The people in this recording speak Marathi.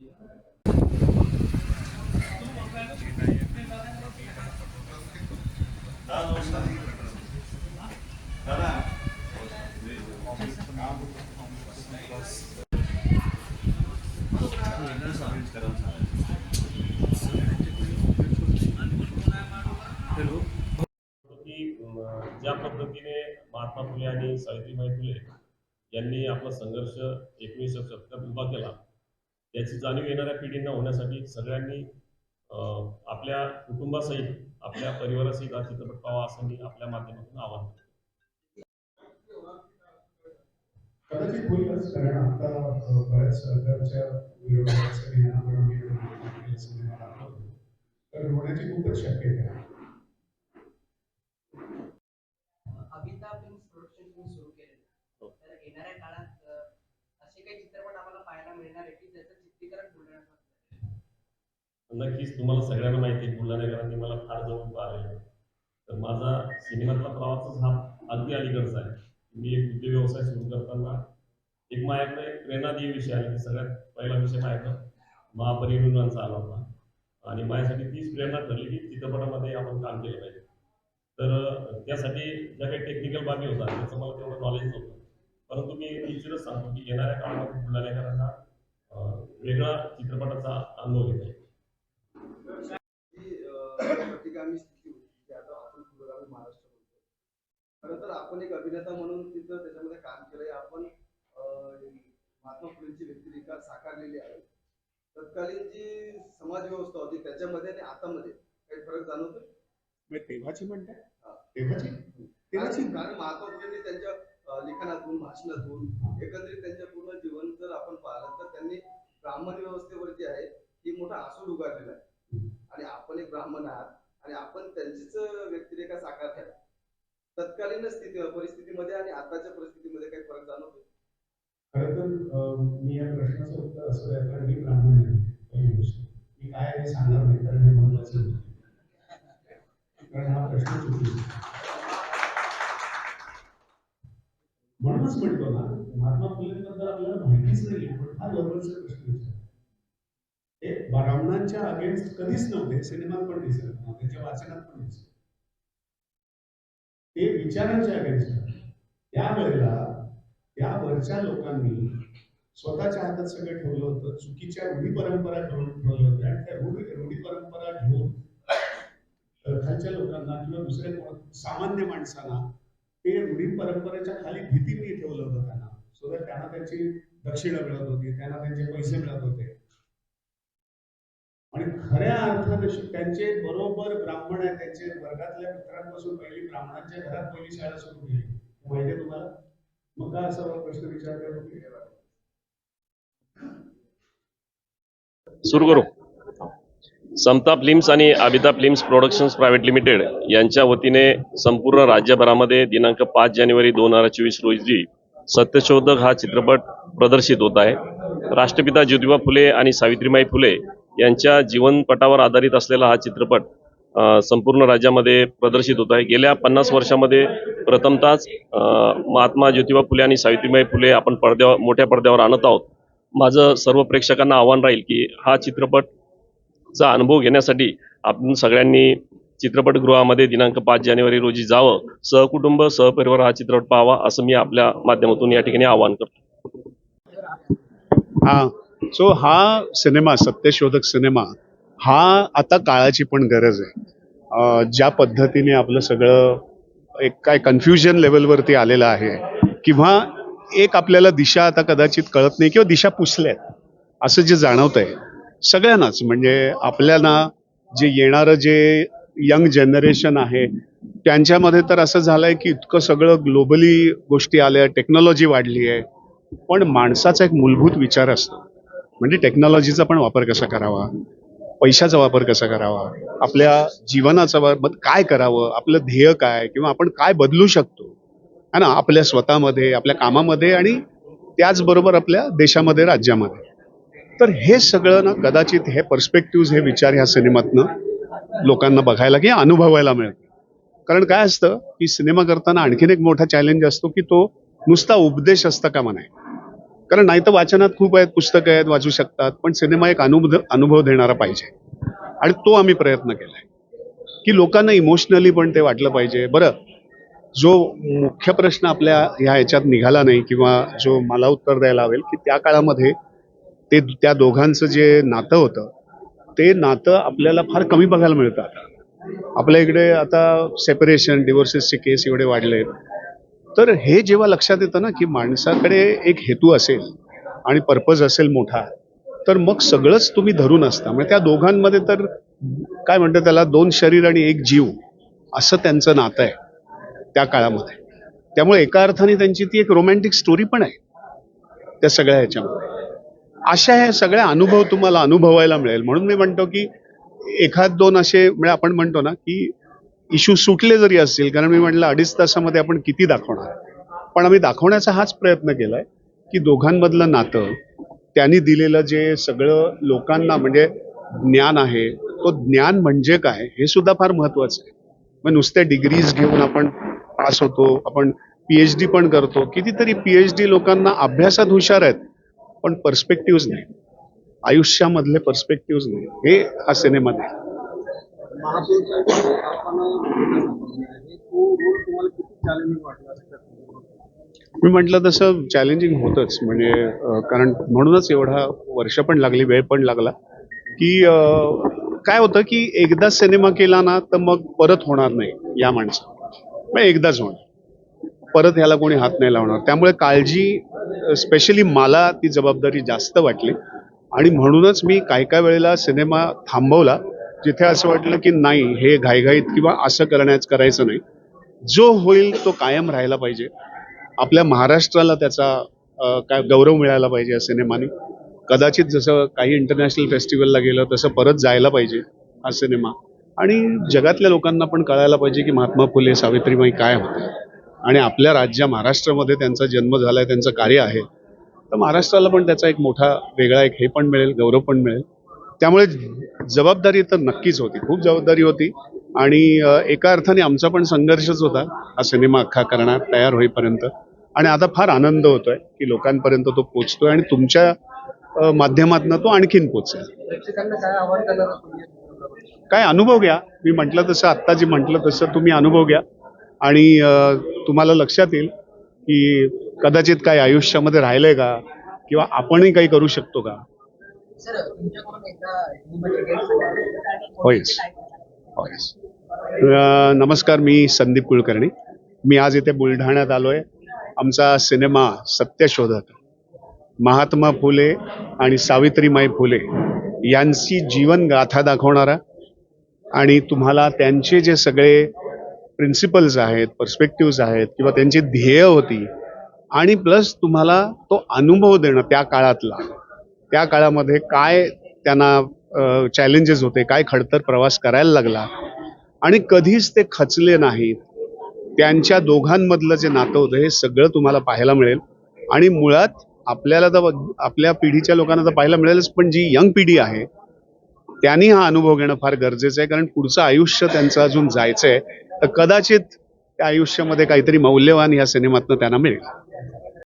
Yeah. ज्या पद्धतीने महात्मा फुले आणि सावित्रीबाई फुले यांनी आपला संघर्ष एकोणीसशे शतकात उभा केला त्याची जाणीव येणाऱ्या पिढींना होण्यासाठी सगळ्यांनी आपल्या कुटुंबासहित आपल्या परिवारासहित हा चित्रपट पाहावा असं मी आपल्या माध्यमातून आवाहन करतो. कदाचित होईलच कारण आता बऱ्याच सरकारच्या विरोधात सगळे आपण तर होण्याची खूपच शक्यता आहे. अभिता फिल्म्स प्रोडक्शन तुम्ही सुरू केलेलं. हो. तर येणाऱ्या काळात असे काही चित्रपट आम्हाला पाहायला मिळणार आहे की ज्याचं चित्रीकरण बुलढाण्यात? नक्कीच तुम्हाला सगळ्यांना माहिती आहे बुलढाणेकरांनी मला फार जवळून पाहिलेलं तर माझा सिनेमातला प्रवासच हा अगदी अलीकडचा आहे. मी एक उद्योग व्यवसाय सुरू करताना एक माझ्याकडे एक प्रेरणादायी विषय आला की सगळ्यात पहिला विषय माझ्याकडं महापरिनिर्वाणचा आला होता. आणि माझ्यासाठी तीच प्रेरणा ठरली की चित्रपटामध्ये आपण काम केलं पाहिजे. तर त्यासाठी ज्या काही टेक्निकल बाबी होतात त्याचं मला तेवढं नॉलेज नव्हतं. परंतु मी निश्चितच सांगतो की येणाऱ्या काळामध्ये बुलढाण्याकरांना वेगळा चित्रपटाचा अनुभव घेत आहे होती आपण महाराष्ट्र बोलतो खरं तर आपण एक अभिनेता म्हणून तिथं त्याच्यामध्ये काम केलंय. आपण महात्मा फुलेंची व्यक्तिरेखा साकारलेली आहे. तत्कालीन जी समाज व्यवस्था होती त्याच्यामध्ये आणि आतामध्ये काही फरक जाणवतो मग तेव्हाची म्हणताय. तेव्हाची? तेव्हाची? कारण महात्मा त्यांच्या लिखाणातून भाषणातून एकंदरीत त्यांच्या पूर्ण जीवन जर आपण पाहिलं तर त्यांनी ब्राह्मण व्यवस्थेवर जी आहे ही मोठा आसूड उगारलेला आहे. आणि आपण एक ब्राह्मण आहात आणि आपण त्यांचीच व्यक्तिरेखा साकारत आहे तत्कालीन स्थिती परिस्थितीमध्ये आणि आताच्या परिस्थितीमध्ये काही फरक जाणवतो खरं तर मी या प्रश्नाचं उत्तर असं आहे कारण मी ब्राह्मण आहे. मी काय सांगणार नाही कारण हे महत्वाचं आहे. कारण हा प्रश्न चुकीचा म्हणूनच म्हणतो ना महात्मा फुलेंबद्दल आपल्याला माहितीच नाही पण फार वरवरचा प्रश्न विचारला. हे ब्राह्मणांच्या अगेन्स्ट कधीच नव्हते सिनेमात पण दिसत त्यांच्या वाचनात पण दिसत ते विचारांच्या अगेन्स्ट त्यावेळेला त्या वरच्या लोकांनी स्वतःच्या हातात सगळं ठेवलं होतं चुकीच्या रूढी परंपरा ठेवून ठेवल्या होत्या आणि त्या रूढी रूढी परंपरा ठेवून अ, लोकांना किंवा दुसऱ्या सामान्य माणसांना ते रूढी परंपरेच्या खाली भीतीने ठेवलं होतं त्यांना. सो दॅट त्यांना त्यांची दक्षिणा मिळत होती त्यांना त्यांचे पैसे मिळत होते. आणि खऱ्या अर्थाने त्यांचे बरोबर ब्राह्मण आहे त्यांचे वर्गातल्या मित्रांपासून पहिली ब्राह्मणांच्या घरात पहिली शाळा सुरू केली. माहिती आहे तुम्हाला? मग का असा प्रश्न विचारता सुरू करू समता फिल्म्स आणि Abita films productions private limited यांच्या वतीने संपूर्ण राज्यभरामध्ये दिनांक पाच जानेवारी दोन हजार चोवीस रोजी सत्यशोधक हा चित्रपट प्रदर्शित होत आहे. राष्ट्रपिता ज्योतिबा फुले आणि सावित्रीबाई फुले यांच्या जीवनपटावर आधारित असलेला हा चित्रपट संपूर्ण राज्यामध्ये प्रदर्शित होत आहे. गेल्या पन्नास वर्षामध्ये प्रथमतःच महात्मा ज्योतिबा फुले आणि सावित्रीबाई फुले आपण पडद्यावर मोठ्या पडद्यावर आणत आहोत. माझं सर्व प्रेक्षकांना आव्हान राहील की हा चित्रपट चा अनुभव घेण्यासाठी आपण सगळ्यांनी चित्रपटगृहामध्ये दिनांक पाच जानेवारी रोजी जावं सहकुटुंब सहपरिवार हा चित्रपट पाहावा असं मी आपल्या माध्यमातून या ठिकाणी आवाहन करतो. हा सो हा सिनेमा सत्यशोधक सिनेमा हा आता काळाची पण गरज आहे. ज्या पद्धतीने आपलं सगळं एक काय कन्फ्युजन लेवलवरती आलेलं आहे किंवा एक आपल्याला दिशा आता कदाचित कळत नाही किंवा दिशा पुसल्यात असं जे जाणवत आहे सगळ्यांनाच. म्हणजे आपल्याला जे येणारं जे यंग जनरेशन आहे त्यांच्यामध्ये तर असं झालंय की इतकं सगळं ग्लोबली गोष्टी आल्या टेक्नॉलॉजी वाढली आहे. पण माणसाचा एक मूलभूत विचार असतो. म्हणजे टेक्नॉलॉजीचा पण वापर कसा करावा? पैशाचा वापर कसा करावा? आपल्या जीवनाचा वापर काय करावं? आपलं ध्येय काय? किंवा आपण काय बदलू शकतो? है ना? आपल्या स्वतःमध्ये आपल्या कामामध्ये आणि त्याचबरोबर आपल्या देशामध्ये राज्यामध्ये. तर हे सगळं ना कदाचित हे पर्स्पेक्टिव्ह हे विचार ह्या सिनेमातनं लोकांना बघायला किंवा अनुभवायला मिळतं कारण काय असतं की सिनेमा करताना आणखीन एक मोठा चॅलेंज असतो की तो नुसता उपदेश असता कामा नाही कारण नाही तर वाचनात खूप आहेत पुस्तकं आहेत वाचू शकतात पण सिनेमा एक अनुभव अनुभव देणारा पाहिजे. आणि तो आम्ही प्रयत्न केलाय. की लोकांना इमोशनली पण ते वाटलं पाहिजे. बरं जो मुख्य प्रश्न आपल्या ह्या ह्याच्यात निघाला नाही किंवा जो मला उत्तर द्यायला हवेल की त्या काळामध्ये ते त्या दोघांचं जे नातं होतं ते नातं आपल्याला फार कमी बघायला मिळतं आता. आपल्या इकडे आता सेपरेशन डिवोर्सेसचे केस एवढे वाढले तर हे जेव्हा लक्षात येतं ना की माणसाकडे एक हेतू असेल आणि पर्पज असेल मोठा तर मग सगळंच तुम्ही धरून असता. म्हणजे त्या दोघांमध्ये तर काय म्हणतात त्याला दोन शरीर आणि एक जीव असं त्यांचं नातं आहे त्या काळामध्ये. त्यामुळे एका अर्थाने त्यांची ती एक रोमॅन्टिक स्टोरी पण आहे त्या सगळ्या ह्याच्यामध्ये. अशा ह्या सगळ्या अनुभव तुम्हाला अनुभवायला मिळेल. म्हणून मी म्हणतो की एखाद दोन असे म्हणजे आपण म्हणतो ना की इश्यू सुटले जरी असतील कारण मी म्हटलं अडीच तासामध्ये आपण किती दाखवणार? पण आम्ही दाखवण्याचा हाच प्रयत्न केलाय की दोघांमधलं नातं त्यांनी दिलेलं जे सगळं लोकांना म्हणजे ज्ञान आहे तो ज्ञान म्हणजे काय हे सुद्धा फार महत्वाचं आहे. मग नुसत्या डिग्रीज घेऊन आपण पास होतो आपण पीएच डी पण करतो कितीतरी पीएच डी लोकांना अभ्यासात हुशार आहेत पण पर्स्पेक्टिव्ह नाही. आयुष्यामधले पर्स्पेक्टिव्ह नाही. हे हा सिनेमा नाही मी म्हटलं तसं चॅलेंजिंग होतच. म्हणजे कारण म्हणूनच एवढा वर्ष पण लागली वेळ पण लागला की काय होतं की एकदा सिनेमा केला ना तर मग परत होणार नाही या माणसं मग एकदाच होणार. परत ह्याला कोणी हात नाही लावणार. त्यामुळे काळजी स्पेशली मला ती जबाबदारी जास्त वाटली. आणि म्हणूनच मी काय काय वेळेला सिनेमा थांबवला जिथे असं वाटलं की नाही हे घाईघाईत किंवा असं करण्याच करायचं नाही. जो होईल तो कायम राहायला पाहिजे. आपल्या महाराष्ट्राला त्याचा काय गौरव मिळायला पाहिजे या सिनेमाने. कदाचित जसं काही इंटरनॅशनल फेस्टिवलला गेलं तसं परत जायला पाहिजे हा सिनेमा. आणि जगातल्या लोकांना पण कळायला पाहिजे की महात्मा फुले सावित्रीबाई काय होते. आणि आपल्या राज्या महाराष्ट्रामध्ये त्यांचा जन्म झालाय त्यांचं कार्य आहे तर महाराष्ट्राला पण त्याचा एक मोठा वेगळा एक हे पण मिळेल गौरव पण मिळेल. त्यामुळे जबाबदारी तर नक्कीच होती खूप जबाबदारी होती. आणि एका अर्थाने आमचा पण संघर्षच होता हा सिनेमा अख्खा करण्यात तयार होईपर्यंत. आणि आता फार आनंद होतोय की लोकांपर्यंत तो पोचतोय आणि तुमच्या अं, माध्यमातनं तो आणखीन पोचेल. काय अनुभव घ्या. मी म्हटलं तसं आत्ता जे म्हटलं तसं तुम्ही अनुभव घ्या. आणि तुम्हाला लक्षात येईल की कदाचित काय आयुष्यामध्ये राहिलंय का? किंवा आपणही काही करू शकतो का? होयच. होयच. नमस्कार मी संदीप कुलकर्णी. मी आज इथे बुलढाण्यात आलोय. आमचा सिनेमा सत्यशोधक महात्मा फुले आणि सावित्रीमाई फुले यांची जीवन गाथा दाखवणारा आणि तुम्हाला त्यांचे जे सगळे प्रिन्सिपल्स आहेत पर्स्पेक्टिव्ह आहेत किंवा त्यांची ध्येय होती. आणि प्लस तुम्हाला तो अनुभव देणं त्या काळातला. त्या काळामध्ये काय त्यांना चॅलेंजेस होते काय खडतर प्रवास करायला लागला. आणि कधीच ते खचले नाहीत. त्यांच्या दोघांमधलं जे नातं होतं हे सगळं तुम्हाला पाहायला मिळेल. आणि मुळात आपल्याला तर आपल्या पिढीच्या लोकांना तर पाहायला मिळेलच पण जी यंग पिढी आहे त्यांनी हा अनुभव घेणं फार गरजेचं आहे. कारण पुढचं आयुष्य त्यांचं अजून जायचं आहे तर कदाचित त्या आयुष्यामध्ये काहीतरी मौल्यवान या सिनेमातनं त्यांना मिळेल.